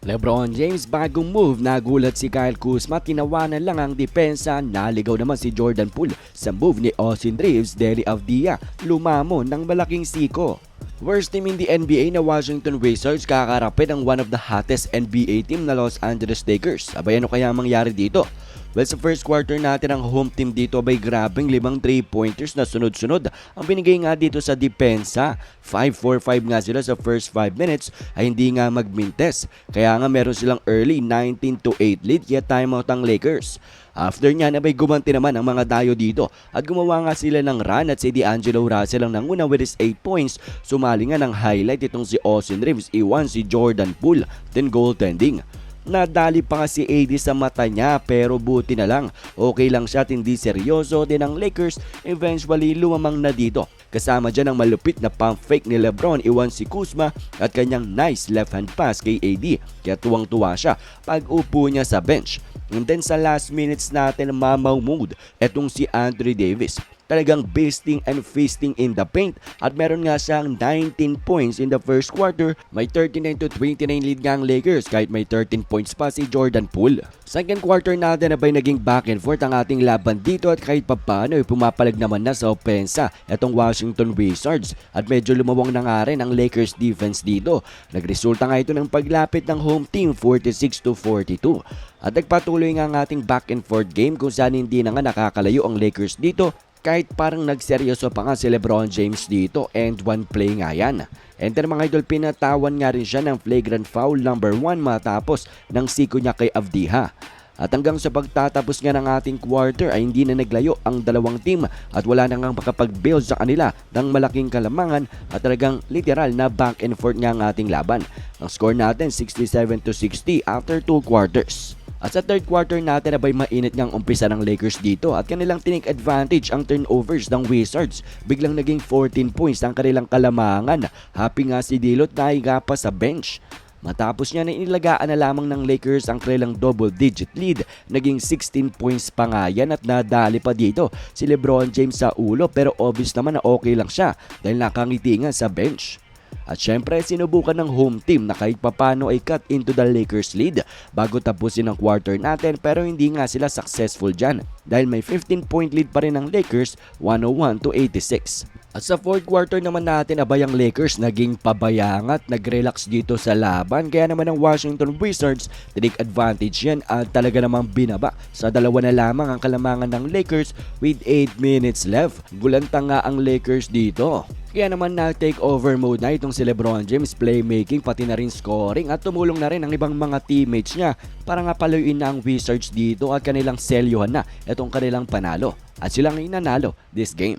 Lebron James bagong move. Nagulat si Kyle Kuzma. Tinawanan lang ang depensa. Naligaw naman si Jordan Poole sa move ni Austin Reeves Deli Avdia. Lumamo ng malaking siko. Worst team in the NBA na Washington Wizards kakarapin ang one of the hottest NBA team na Los Angeles Lakers. Abay ano kaya ang mangyari dito? Well, sa first quarter natin ang home team dito bay grabing limang 3-pointers na sunod-sunod. Ang binigay nga dito sa depensa, 5-4-5 nga sila sa first 5 minutes ay hindi nga magmintes. Kaya nga meron silang early 19 to 8 lead kaya timeout ang Lakers. After niya na may gumanti naman ang mga dayo dito at gumawa nga sila ng run at si D'Angelo Russell ang nanguna with his 8 points. Sumali nga ng highlight itong si Austin Reeves, iwan si Jordan Poole, then goaltending. Nadali pa nga si AD sa mata niya pero buti na lang. Okay lang siya at hindi seryoso din ang Lakers eventually lumamang na dito. Kasama dyan ang malupit na pump fake ni Lebron iwan si Kuzma at kanyang nice left hand pass kay AD. Kaya tuwang-tuwa siya pag upo niya sa bench. And then sa last minutes natin mamaw mood etong si Anthony Davis talagang beasting and feasting in the paint at meron nga siyang 19 points in the first quarter. May 39 to 29 lead nga ang Lakers kahit may 13 points pa si Jordan Poole. Second quarter natin na ba'y naging back and forth ang ating laban dito at kahit papano ay pumapalag naman na sa opensa itong Washington Wizards at medyo lumawang na nga rin ang Lakers defense dito. Nagresulta nga ito ng paglapit ng home team 46 to 42. At nagpatuloy nga ang ating back and forth game kung saan hindi na nga nakakalayo ang Lakers dito kahit parang nagseryoso pa nga si Lebron James dito and one play nga yan. And mga idol, pinatawan nga rin siya ng flagrant foul number 1 matapos ng siko niya kay Avdiha. At hanggang sa pagtatapos nga ng ating quarter ay hindi na naglayo ang dalawang team at wala na ngang makapag-build sa kanila ng malaking kalamangan at talagang literal na back and forth nga ang ating laban. Ang score natin 67 to 60 after 2 quarters. At sa third quarter natin abay mainit ngang umpisa ng Lakers dito at kanilang tinik advantage ang turnovers ng Wizards. Biglang naging 14 points ang kanilang kalamangan. Happy nga si Dilot na pa sa bench. Matapos niya na inilagaan na lamang ng Lakers ang kanilang double-digit lead, naging 16 points pa nga yan at nadali pa dito si Lebron James sa ulo pero obvious naman na okay lang siya dahil nakangiti nga sa bench. At syempre, sinubukan ng home team na kahit papano ay cut into the Lakers lead bago tapusin ang quarter natin pero hindi nga sila successful dyan dahil may 15 point lead pa rin ang Lakers 101 to 86. At sa fourth quarter naman natin abay ang Lakers naging pabayang at nag-relax dito sa laban kaya naman ang Washington Wizards tinik advantage yan at talaga namang binaba sa dalawa na lamang ang kalamangan ng Lakers with 8 minutes left. Gulanta nga ang Lakers dito. Kaya naman na take over mode na itong si Lebron James playmaking pati na rin scoring at tumulong na rin ang ibang mga teammates niya para nga paluin na ang Wizards dito at kanilang selyohan na itong kanilang panalo at silang inanalo this game.